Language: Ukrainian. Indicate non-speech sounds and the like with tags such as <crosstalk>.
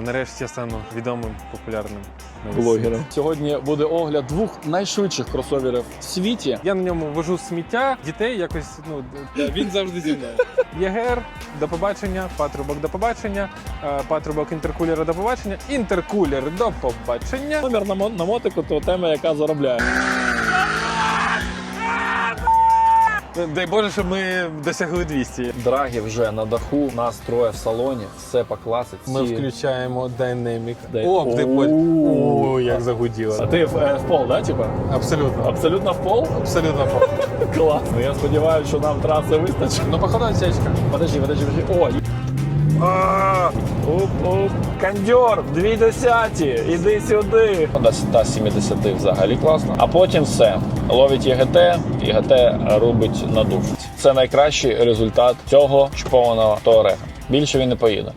Нарешті я стану відомим, популярним блогером. Сьогодні буде огляд двох найшвидших кросоверів в світі. Я на ньому вожу сміття, дітей якось. Ну він завжди зі мною. <laughs> ЄГР, до побачення, патрубок до побачення, е, патрубок інтеркулера до побачення, інтеркулер до побачення. Номер на, мо- на мотику то тема, яка заробляє. Дай Боже, щоб ми досягли 200. Драгі вже на даху, нас троє в салоні, все по класиці. Ми включаємо Dynamic. Дай- О, де боль. Оу. О, як А ти в, е, в пол, да, типа? Абсолютно. Абсолютно в пол? Абсолютно. <laughs> Класно. Я сподіваюся, що нам траси вистачить. Ну, походу, отсечка. Подожди, подожди, подожди. О, є- оп. Кондьор, дві десяті, іди сюди. Та 70 взагалі класно. А потім все. Ловить ЄГТ, ЄГТ рубить на душу. Це найкращий результат цього чпованого Туарега. Більше він не поїде.